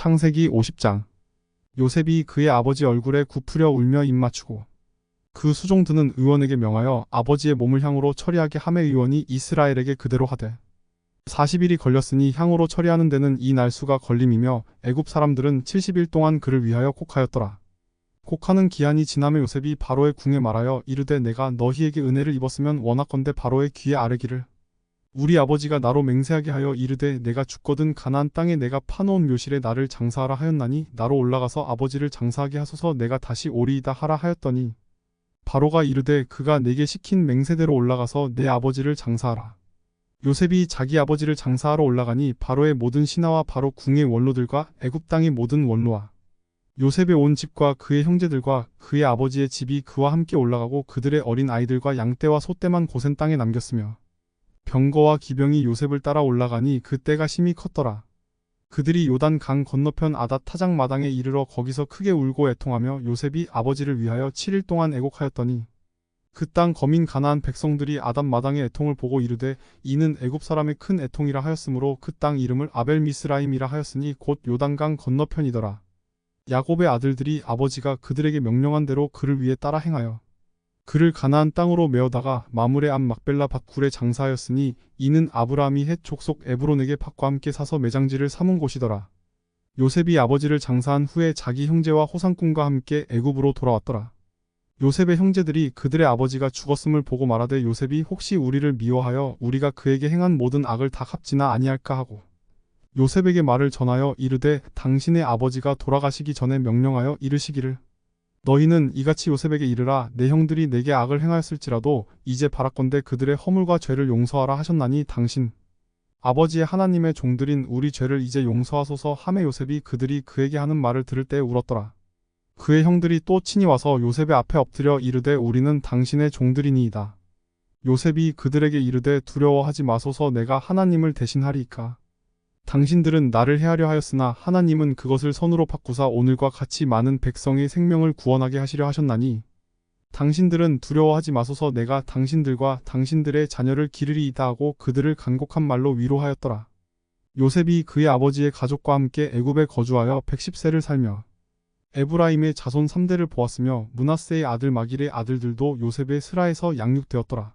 창세기 50장 요셉이 그의 아버지 얼굴에 굽으려 울며 입 맞추고 그 수종 드는 의원에게 명하여 아버지의 몸을 향으로 처리하게 함의 의원이 이스라엘에게 그대로 하되 40일이 걸렸으니 향으로 처리하는 데는 이 날수가 걸림이며 애굽 사람들은 70일 동안 그를 위하여 곡하였더라. 곡하는 기한이 지남에 요셉이 바로의 궁에 말하여 이르되 내가 너희에게 은혜를 입었으면 원하건대 바로의 귀에 아뢰기를 우리 아버지가 나로 맹세하게 하여 이르되 내가 죽거든 가나안 땅에 내가 파놓은 묘실에 나를 장사하라 하였나니 나로 올라가서 아버지를 장사하게 하소서 내가 다시 오리이다 하라 하였더니 바로가 이르되 그가 내게 시킨 맹세대로 올라가서 내 아버지를 장사하라. 요셉이 자기 아버지를 장사하러 올라가니 바로의 모든 신하와 바로 궁의 원로들과 애굽 땅의 모든 원로와 요셉의 온 집과 그의 형제들과 그의 아버지의 집이 그와 함께 올라가고 그들의 어린 아이들과 양떼와 소떼만 고센 땅에 남겼으며 병거와 기병이 요셉을 따라 올라가니 그 때가 심히 컸더라. 그들이 요단 강 건너편 아닷 타작 마당에 이르러 거기서 크게 울고 애통하며 요셉이 아버지를 위하여 7일 동안 애곡하였더니 그 땅 거민 가나안 백성들이 아닷 마당의 애통을 보고 이르되 이는 애굽 사람의 큰 애통이라 하였으므로 그 땅 이름을 아벨 미스라임이라 하였으니 곧 요단강 건너편이더라. 야곱의 아들들이 아버지가 그들에게 명령한 대로 그를 위해 따라 행하여 그를 가나안 땅으로 메어다가 마물의 앞 막벨라 밭굴에 장사하였으니 이는 아브라함이 헷 족속 에브론에게 밭과 함께 사서 매장지를 삼은 곳이더라. 요셉이 아버지를 장사한 후에 자기 형제와 호상꾼과 함께 애굽으로 돌아왔더라. 요셉의 형제들이 그들의 아버지가 죽었음을 보고 말하되 요셉이 혹시 우리를 미워하여 우리가 그에게 행한 모든 악을 다 갚지나 아니할까 하고 요셉에게 말을 전하여 이르되 당신의 아버지가 돌아가시기 전에 명령하여 이르시기를 너희는 이같이 요셉에게 이르라 내 형들이 내게 악을 행하였을지라도 이제 바라건대 그들의 허물과 죄를 용서하라 하셨나니 당신 아버지의 하나님의 종들인 우리 죄를 이제 용서하소서 함에 요셉이 그들이 그에게 하는 말을 들을 때 울었더라. 그의 형들이 또 친히 와서 요셉의 앞에 엎드려 이르되 우리는 당신의 종들이니이다. 요셉이 그들에게 이르되 두려워하지 마소서 내가 하나님을 대신하리이까. 당신들은 나를 해하려 하였으나 하나님은 그것을 선으로 바꾸사 오늘과 같이 많은 백성의 생명을 구원하게 하시려 하셨나니 당신들은 두려워하지 마소서 내가 당신들과 당신들의 자녀를 기르리이다 하고 그들을 간곡한 말로 위로하였더라. 요셉이 그의 아버지의 가족과 함께 애굽에 거주하여 110세를 살며 에브라임의 자손 3대를 보았으며 문하세의 아들 마길의 아들들도 요셉의 스라에서 양육되었더라.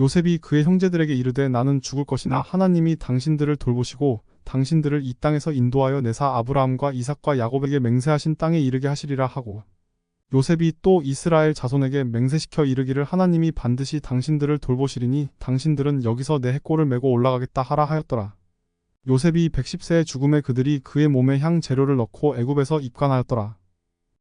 요셉이 그의 형제들에게 이르되 나는 죽을 것이나 하나님이 당신들을 돌보시고 당신들을 이 땅에서 인도하여 내사 아브라함과 이삭과 야곱에게 맹세하신 땅에 이르게 하시리라 하고 요셉이 또 이스라엘 자손에게 맹세시켜 이르기를 하나님이 반드시 당신들을 돌보시리니 당신들은 여기서 내 해골을 메고 올라가겠다 하라 하였더라. 요셉이 110세의 죽음에 그들이 그의 몸에 향 재료를 넣고 애굽에서 입관하였더라.